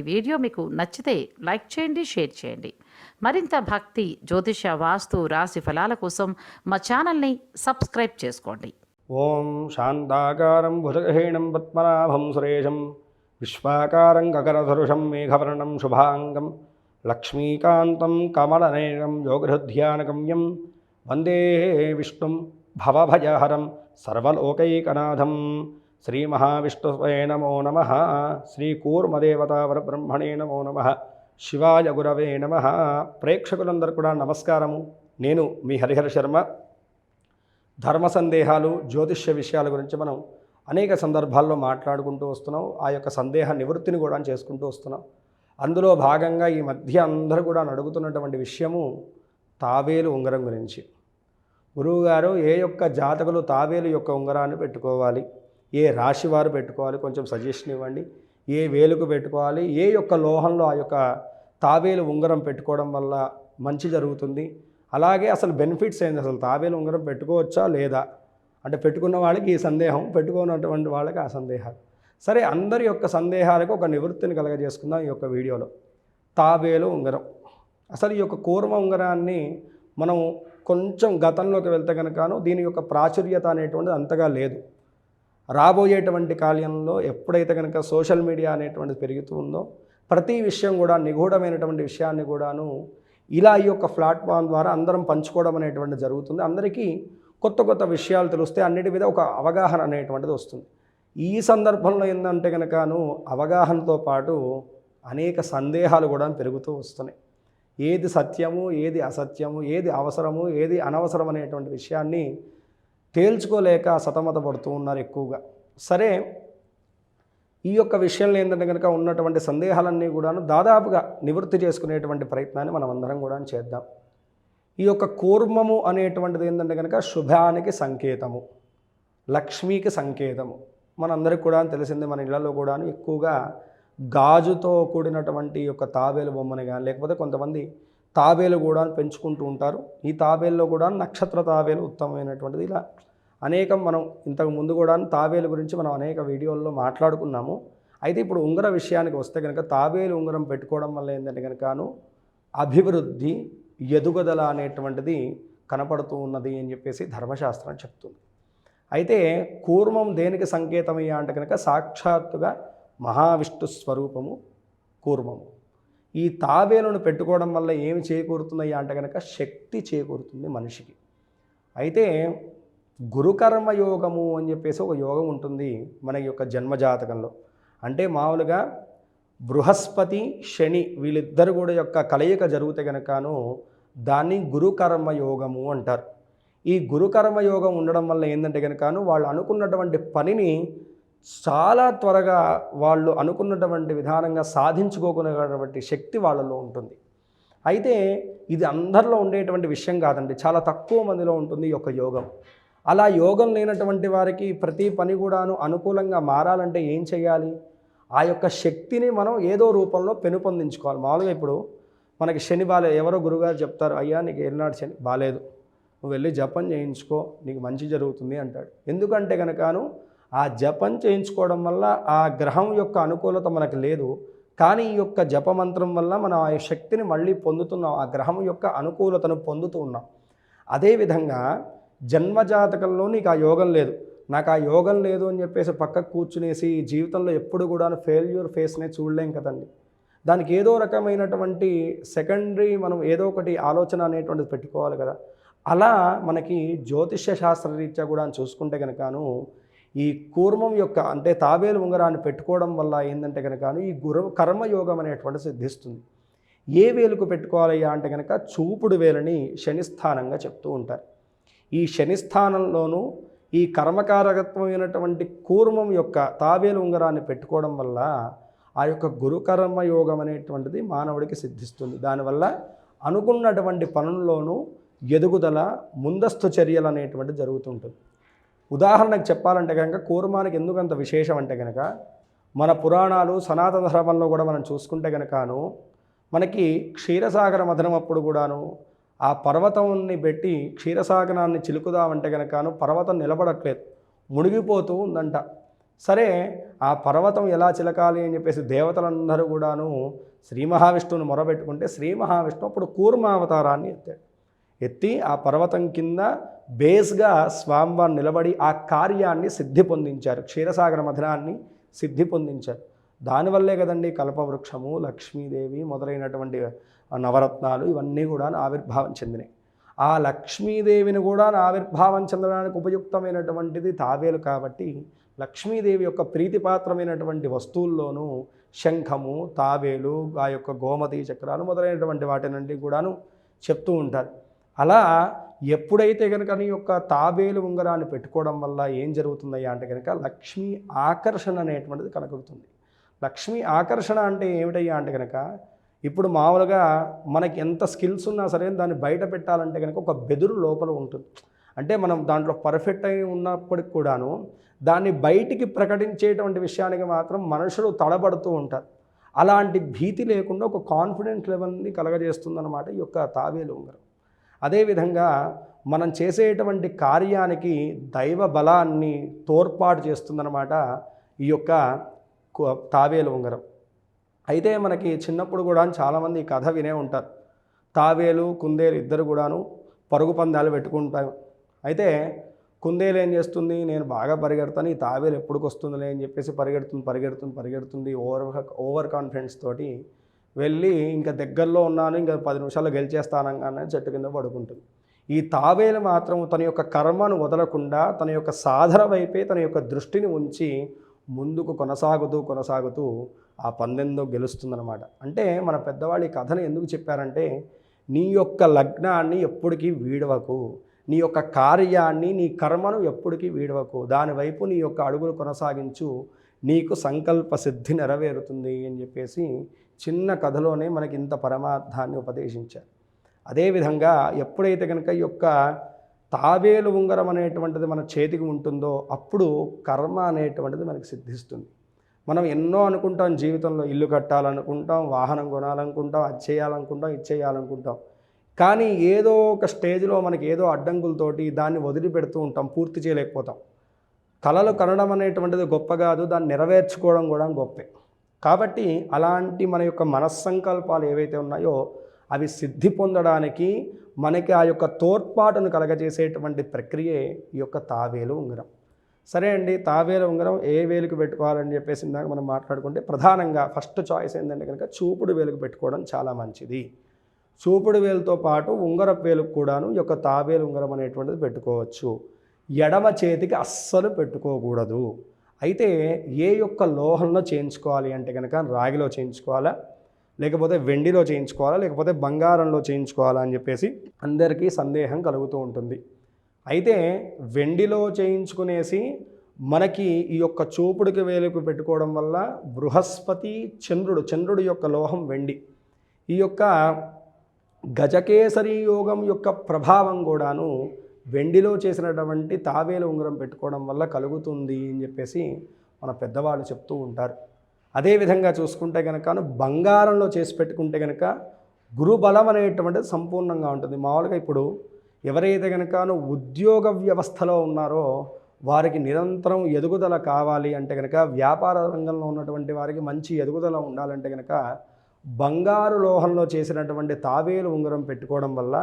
ఈ వీడియో మీకు నచ్చితే లైక్ చేయండి షేర్ చేయండి. మరింత భక్తి జ్యోతిష వాస్తు రాశి ఫలాల కోసం మా ఛానల్ని సబ్స్క్రైబ్ చేసుకోండి. ఓం శాంతాకారం భుజగహీణం పద్మనాభం సురేశం విశ్వాకారం గగనధరుషం మేఘవర్ణం శుభాంగం లక్ష్మీకాంతం కమలనయనం యోగహృధ్యానగమ్యం వందే విష్ణుం భవభయహరం సర్వలోకైకనాథం. శ్రీ మహావిష్ణువే నమో. నమ శ్రీకూర్మదేవతావరబ్రహ్మణే నమో నమ. శివాయ గురవే నమ. ప్రేక్షకులందరూ కూడా నమస్కారము. నేను మీ హరిహర శర్మ. ధర్మ సందేహాలు జ్యోతిష్య విషయాల గురించి మనం అనేక సందర్భాల్లో మాట్లాడుకుంటూ వస్తున్నాం. ఆ యొక్క సందేహ నివృత్తిని కూడా చేసుకుంటూ వస్తున్నాం. అందులో భాగంగా ఈ మధ్య అందరూ కూడా అడుగుతున్నటువంటి విషయము తాబేలు ఉంగరం గురించి. గురువుగారు ఏ యొక్క జాతకులు తావేలు యొక్క ఉంగరాన్ని పెట్టుకోవాలి? ఏ రాశి వారు పెట్టుకోవాలి? కొంచెం సజెషన్ ఇవ్వండి. ఏ వేలుకు పెట్టుకోవాలి? ఏ యొక్క లోహంలో ఆ యొక్క తాబేలు ఉంగరం పెట్టుకోవడం వల్ల మంచి జరుగుతుంది? అలాగే అసలు బెనిఫిట్స్ ఏంది? అసలు తావేలు ఉంగరం పెట్టుకోవచ్చా? లేదా? అంటే పెట్టుకున్న వాళ్ళకి ఈ సందేహం పెట్టుకున్నటువంటి వాళ్ళకి ఆ సందేహాలు. సరే అందరి యొక్క సందేహాలకు ఒక నివృత్తిని కలగజేసుకుందాం ఈ యొక్క వీడియోలో. తాబేలు ఉంగరం. అసలు ఈ యొక్క కూర్మ ఉంగరాన్ని మనం కొంచెం గతంలోకి వెళ్తే కనుకను దీని యొక్క ప్రాచుర్యత అనేటువంటిది అంతగా లేదు. రాబోయేటువంటి కాలంలో ఎప్పుడైతే కనుక సోషల్ మీడియా అనేటువంటిది పెరుగుతూ ఉందో ప్రతి విషయం కూడా నిగూఢమైనటువంటి విషయాన్ని కూడాను ఇలా ఈ యొక్క ప్లాట్ఫామ్ ద్వారా అందరం పంచుకోవడం అనేటువంటిది జరుగుతుంది. అందరికీ కొత్త కొత్త విషయాలు తెలిస్తే అన్నిటి మీద ఒక అవగాహన అనేటువంటిది వస్తుంది. ఈ సందర్భంలో ఏంటంటే కనుకను అవగాహనతో పాటు అనేక సందేహాలు కూడా పెరుగుతూ వస్తున్నాయి. ఏది సత్యము ఏది అసత్యము ఏది అవసరము ఏది అనవసరం అనేటువంటి విషయాన్ని తేల్చుకోలేక సతమతపడుతూ ఉన్నారు ఎక్కువగా. సరే ఈ యొక్క విషయంలో ఏంటంటే కనుక ఉన్నటువంటి సందేహాలన్నీ కూడాను దాదాపుగా నివృత్తి చేసుకునేటువంటి ప్రయత్నాన్ని మనం అందరం కూడా చేద్దాం. ఈ యొక్క కూర్మము అనేటువంటిది ఏంటంటే కనుక శుభానికి సంకేతము లక్ష్మీకి సంకేతము. మనందరికి కూడా తెలిసిందే మన ఇళ్ళలో కూడా ఎక్కువగా గాజుతో కూడినటువంటి ఈ యొక్క తాబేలు బొమ్మని కానీ లేకపోతే కొంతమంది తాబేలు కూడా పెంచుకుంటూ ఉంటారు. ఈ తాబేల్లో కూడా నక్షత్ర తాబేలు ఉత్తమమైనటువంటిది. ఇలా అనేకం మనం ఇంతకు ముందు కూడా తాబేలు గురించి మనం అనేక వీడియోల్లో మాట్లాడుకున్నాము. అయితే ఇప్పుడు ఉంగర విషయానికి వస్తే కనుక తాబేలు ఉంగరం పెట్టుకోవడం వల్ల ఏంటంటే కనుకను అభివృద్ధి ఎదుగుదల అనేటువంటిది కనపడుతూ ఉన్నది అని చెప్పేసి ధర్మశాస్త్రం చెప్తుంది. అయితే కూర్మం దేనికి సంకేతమయ్యా అంటే కనుక సాక్షాత్తుగా మహావిష్ణు స్వరూపము కూర్మము. ఈ తాబేలను పెట్టుకోవడం వల్ల ఏమి చేకూరుతుందయ్యా అంటే కనుక శక్తి చేకూరుతుంది మనిషికి. అయితే గురుకర్మ యోగము అని చెప్పేసి ఒక యోగం ఉంటుంది మన యొక్క జన్మజాతకంలో. అంటే మామూలుగా బృహస్పతి శని వీళ్ళిద్దరు కూడా యొక్క కలయిక జరిగితే కనుకను దాన్ని గురుకర్మ యోగము అంటారు. ఈ గురుకర్మ యోగం ఉండడం వల్ల ఏంటంటే కనుకను వాళ్ళు అనుకున్నటువంటి పనిని చాలా త్వరగా వాళ్ళు అనుకున్నటువంటి విధానంగా సాధించుకోగలిగినటువంటి శక్తి వాళ్ళలో ఉంటుంది. అయితే ఇది అందరిలో ఉండేటువంటి విషయం కాదండి. చాలా తక్కువ మందిలో ఉంటుంది ఈ యొక్క యోగం. అలా యోగం లేనటువంటి వారికి ప్రతి పని కూడాను అనుకూలంగా మారాలంటే ఏం చేయాలి? ఆ యొక్క శక్తిని మనం ఏదో రూపంలో పెనుపొందించుకోవాలి. మామూలుగా ఇప్పుడు మనకి శని బాలేదు ఎవరో గురుగారు చెప్తారు అయ్యా నీకు ఏనాడు శని బాలేదు. నువ్వు వెళ్ళి జపం చేయించుకో నీకు మంచి జరుగుతుంది అంటాడు. ఎందుకంటే కనుకను ఆ జపం చేయించుకోవడం వల్ల ఆ గ్రహం యొక్క అనుకూలత మనకు లేదు. కానీ ఈ యొక్క జపమంత్రం వల్ల మనం ఆ శక్తిని మళ్ళీ పొందుతున్నాం. ఆ గ్రహం యొక్క అనుకూలతను పొందుతూ ఉన్నాం. అదేవిధంగా జన్మజాతకంలో నీకు ఆ యోగం లేదు. నాకు ఆ యోగం లేదు అని చెప్పేసి పక్కకు కూర్చునేసి జీవితంలో ఎప్పుడు కూడా ఫెయిల్యూర్ ఫేస్నే చూడలేం కదండి. దానికి ఏదో రకమైనటువంటి సెకండరీ మనం ఏదో ఒకటి ఆలోచన అనేటువంటిది పెట్టుకోవాలి కదా. అలా మనకి జ్యోతిష్య శాస్త్రరీత్యా కూడా చూసుకుంటే కనుకను ఈ కూర్మం యొక్క అంటే తాబేలు ఉంగరాన్ని పెట్టుకోవడం వల్ల ఏంటంటే కనుక ఈ గుర కర్మయోగం అనేటువంటి సిద్ధిస్తుంది. ఏ వేలుకు పెట్టుకోవాలయ్యా అంటే కనుక చూపుడు వేలని శనిస్థానంగా చెప్తూ ఉంటారు. ఈ శనిస్థానంలోనూ ఈ కర్మకారకత్వమైనటువంటి కూర్మం యొక్క తాబేలు ఉంగరాన్ని పెట్టుకోవడం వల్ల ఆ యొక్క గురుకర్మ యోగం అనేటువంటిది మానవుడికి సిద్ధిస్తుంది. దానివల్ల అనుకున్నటువంటి పనుల్లోనూ ఎదుగుదల ముందస్తు చర్యలు అనేటువంటిది జరుగుతుంటుంది ఉదాహరణకు చెప్పాలంటే కనుక కూర్మానికి ఎందుకు అంత విశేషం అంటే కనుక మన పురాణాలు సనాతన ధర్మంలో కూడా మనం చూసుకుంటే కనుకను మనకి క్షీరసాగర మథనం అప్పుడు కూడాను ఆ పర్వతంని పెట్టి క్షీరసాగరాన్ని చిలుకుదామంటే కనుకను పర్వతం నిలబడట్లేదు మునిగిపోతూ ఉందంట. సరే ఆ పర్వతం ఎలా చిలకాలి అని చెప్పేసి దేవతలందరూ కూడాను శ్రీ మహావిష్ణువుని మొరబెట్టుకుంటే శ్రీ మహావిష్ణువు అప్పుడు కూర్మావతారాన్ని ఎత్తాడు. ఎత్తి ఆ పర్వతం కింద బేస్గా స్వామివారు నిలబడి ఆ కార్యాన్ని సిద్ధి పొందించారు. క్షీరసాగర మధురాన్ని సిద్ధి పొందించారు. దానివల్లే కదండి కల్పవృక్షము లక్ష్మీదేవి మొదలైనటువంటి నవరత్నాలు ఇవన్నీ కూడా ఆవిర్భావం చెందినాయి. ఆ లక్ష్మీదేవిని కూడా ఆవిర్భావం చెందడానికి ఉపయుక్తమైనటువంటిది తావేలు కాబట్టి లక్ష్మీదేవి యొక్క ప్రీతిపాత్రమైనటువంటి వస్తువుల్లోనూ శంఖము తావేలు ఆ యొక్క గోమతి చక్రాలు మొదలైనటువంటి వాటినంటి కూడాను చెప్తూ ఉంటారు. అలా ఎప్పుడైతే కనుక నీ యొక్క తాబేలు ఉంగరాన్ని పెట్టుకోవడం వల్ల ఏం జరుగుతుందయ్యా అంటే కనుక లక్ష్మీ ఆకర్షణ అనేటువంటిది కలుగుతుంది లక్ష్మీ ఆకర్షణ అంటే ఏమిటయ్యా అంటే కనుక ఇప్పుడు మామూలుగా మనకి ఎంత స్కిల్స్ ఉన్నా సరే దాన్ని బయట పెట్టాలంటే కనుక ఒక బెదురు లోపల ఉంటుంది. అంటే మనం దాంట్లో పర్ఫెక్ట్ అయి ఉన్నప్పటికి కూడాను దాన్ని బయటికి ప్రకటించేటువంటి విషయానికి మాత్రం మనుషులు తడబడుతూ ఉంటారు. అలాంటి భీతి లేకుండా ఒక కాన్ఫిడెంట్ లెవెల్ని కలగజేస్తుందన్నమాట ఈ యొక్క తాబేలు ఉంగరం. అదేవిధంగా మనం చేసేటువంటి కార్యానికి దైవ బలాన్ని తోడ్పాటు చేస్తుందన్నమాట ఈ యొక్క తావేలు ఉంగరం. అయితే మనకి చిన్నప్పుడు కూడా చాలామంది ఈ కథ వినే ఉంటారు. తావేలు కుందేలు ఇద్దరు కూడాను పరుగు పందాలు పెట్టుకుంటారు అయితే కుందేలు ఏం చేస్తుంది? నేను బాగా పరిగెడతాను ఈ తావేలు ఎప్పుడుకొస్తుందిలే అని చెప్పేసి పరిగెడుతుంది పరిగెడుతుంది పరిగెడుతుంది ఓవర్ ఓవర్ కాన్ఫిడెన్స్ తోటి వెళ్ళి ఇంకా దగ్గరలో ఉన్నాను ఇంకా పది నిమిషాల్లో గెలిచేస్తానంగానే చెట్టు కింద పడుకుంటుంది. ఈ తాబేలు మాత్రం తన యొక్క కర్మను వదలకుండా తన యొక్క సాధన వైపే తన యొక్క దృష్టిని ఉంచి ముందుకు కొనసాగుతూ కొనసాగుతూ ఆ పందెందో గెలుస్తుందన్నమాట. అంటే మన పెద్దవాళ్ళు ఈ కథను ఎందుకు చెప్పారంటే నీ యొక్క లగ్నాన్ని ఎప్పటికీ వీడవకు. నీ యొక్క కార్యాన్ని నీ కర్మను ఎప్పటికీ వీడవకు. దానివైపు నీ యొక్క అడుగులు కొనసాగించు. నీకు సంకల్ప సిద్ధి నెరవేరుతుంది అని చెప్పేసి చిన్న కథలోనే మనకి ఇంత పరమార్థాన్ని ఉపదేశించారు. అదేవిధంగా ఎప్పుడైతే కనుక ఈ యొక్క తాబేలు ఉంగరం అనేటువంటిది మన చేతికి ఉంటుందో అప్పుడు కర్మ అనేటువంటిది మనకి సిద్ధిస్తుంది. మనం ఎన్నో అనుకుంటాం జీవితంలో ఇల్లు కట్టాలనుకుంటాం వాహనం కొనాలనుకుంటాం అది చేయాలనుకుంటాం ఇది చేయాలనుకుంటాం. కానీ ఏదో ఒక స్టేజ్లో మనకి ఏదో అడ్డంకులతోటి దాన్ని వదిలిపెడుతూ ఉంటాం పూర్తి చేయలేకపోతాం. కళలు కనడం అనేటువంటిది గొప్ప కాదు దాన్ని నెరవేర్చుకోవడం కూడా గొప్పే. కాబట్టి అలాంటి మన యొక్క మనస్సంకల్పాలు ఏవైతే ఉన్నాయో అవి సిద్ధి పొందడానికి మనకి ఆ యొక్క తోడ్పాటును కలగజేసేటువంటి ప్రక్రియే ఈ యొక్క తావేలు ఉంగరం. సరే అండి తావేలు ఉంగరం ఏ వేలుకు పెట్టుకోవాలని చెప్పేసి ఇందాక మనం మాట్లాడుకుంటే ప్రధానంగా ఫస్ట్ చాయిస్ ఏంటంటే కనుక చూపుడు వేలుకు పెట్టుకోవడం చాలా మంచిది. చూపుడు వేలుతో పాటు ఉంగరపు వేలుకు కూడాను ఈ యొక్క తాబేలు ఉంగరం అనేటువంటిది పెట్టుకోవచ్చు. ఎడమ చేతికి అస్సలు పెట్టుకోకూడదు. అయితే ఏ యొక్క లోహంలో చేయించుకోవాలి అంటే కనుక రాగిలో చేయించుకోవాలా? లేకపోతే వెండిలో చేయించుకోవాలా? లేకపోతే బంగారంలో చేయించుకోవాలా? అని చెప్పేసి అందరికీ సందేహం కలుగుతూ ఉంటుంది. అయితే వెండిలో చేయించుకునేసి మనకి ఈ యొక్క చూపుడికి వేలుకు పెట్టుకోవడం వల్ల బృహస్పతి చంద్రుడు చంద్రుడి యొక్క లోహం వెండి. ఈ యొక్క గజకేసరి యోగం యొక్క ప్రభావం కూడాను వెండిలో చేసినటువంటి తావేలు ఉంగరం పెట్టుకోవడం వల్ల కలుగుతుంది అని చెప్పేసి మన పెద్దవాళ్ళు చెప్తూ ఉంటారు. అదేవిధంగా చూసుకుంటే కనుక బంగారంలో చేసి పెట్టుకుంటే కనుక గురుబలం అనేటువంటిది సంపూర్ణంగా ఉంటుంది. మామూలుగా ఇప్పుడు ఎవరైతే కనుక ఉద్యోగ వ్యవస్థలో ఉన్నారో వారికి నిరంతరం ఎదుగుదల కావాలి అంటే కనుక వ్యాపార రంగంలో ఉన్నటువంటి వారికి మంచి ఎదుగుదల ఉండాలంటే కనుక బంగారు లోహంలో చేసినటువంటి తావేలు ఉంగరం పెట్టుకోవడం వల్ల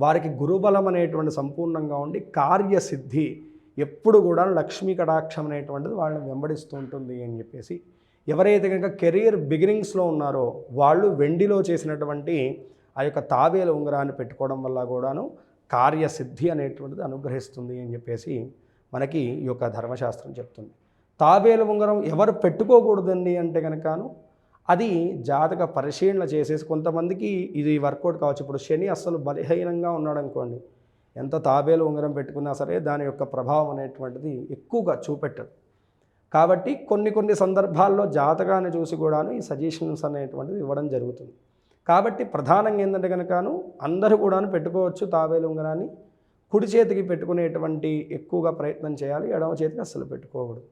వారికి గురుబలం అనేటువంటి సంపూర్ణంగా ఉండి కార్యసిద్ధి ఎప్పుడు కూడా లక్ష్మీ కటాక్షం అనేటువంటిది వాళ్ళని వెంబడిస్తూ ఉంటుంది అని చెప్పేసి ఎవరైతే కనుక కెరీర్ బిగినింగ్స్లో ఉన్నారో వాళ్ళు వెండిలో చేసినటువంటి ఆ యొక్క తావేల ఉంగరాన్ని పెట్టుకోవడం వల్ల కూడాను కార్యసిద్ధి అనేటువంటిది అనుగ్రహిస్తుంది అని చెప్పేసి మనకి ఈ యొక్క ధర్మశాస్త్రం చెప్తుంది. తాబేలు ఉంగరం ఎవరు పెట్టుకోకూడదండి అంటే కనుకను అది జాతక పరిశీలన చేసేసి కొంతమందికి ఇది వర్కౌట్ కావచ్చు. ఇప్పుడు శని అస్సలు బలహీనంగా ఉన్నాడు అనుకోండి ఎంత తాబేలు ఉంగరం పెట్టుకున్నా సరే దాని యొక్క ప్రభావం అనేటువంటిది ఎక్కువగా చూపెట్టదు. కాబట్టి కొన్ని కొన్ని సందర్భాల్లో జాతకాన్ని చూసి కూడాను ఈ సజెషన్స్ అనేటువంటిది ఇవ్వడం జరుగుతుంది. కాబట్టి ప్రధానంగా ఏంటంటే కనుకను అందరూ కూడాను పెట్టుకోవచ్చు తాబేలు ఉంగరాన్ని. కుడి చేతికి పెట్టుకునేటువంటి ఎక్కువగా ప్రయత్నం చేయాలి ఎడమ చేతికి అస్సలు పెట్టుకోకూడదు.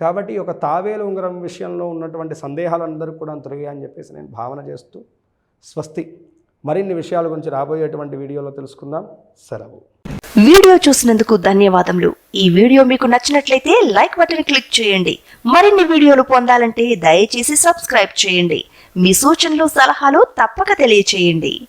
కాబట్టి ఈ యొక్క తావేలు ఉంగరం విషయంలో ఉన్నటువంటి సందేహాలందరూ కూడా తొలగాయని చెప్పేసి నేను భావన చేస్తూ స్వస్తి. మరిన్ని విషయాల గురించి రాబోయేటువంటి వీడియోలో తెలుసుకుందాం. సెలవు. వీడియో చూసినందుకు ధన్యవాదములు. ఈ వీడియో మీకు నచ్చినట్లయితే లైక్ బటన్ క్లిక్ చేయండి. మరిన్ని వీడియోలు పొందాలంటే దయచేసి సబ్స్క్రైబ్ చేయండి. మీ సూచనలు సలహాలు తప్పక తెలియచేయండి.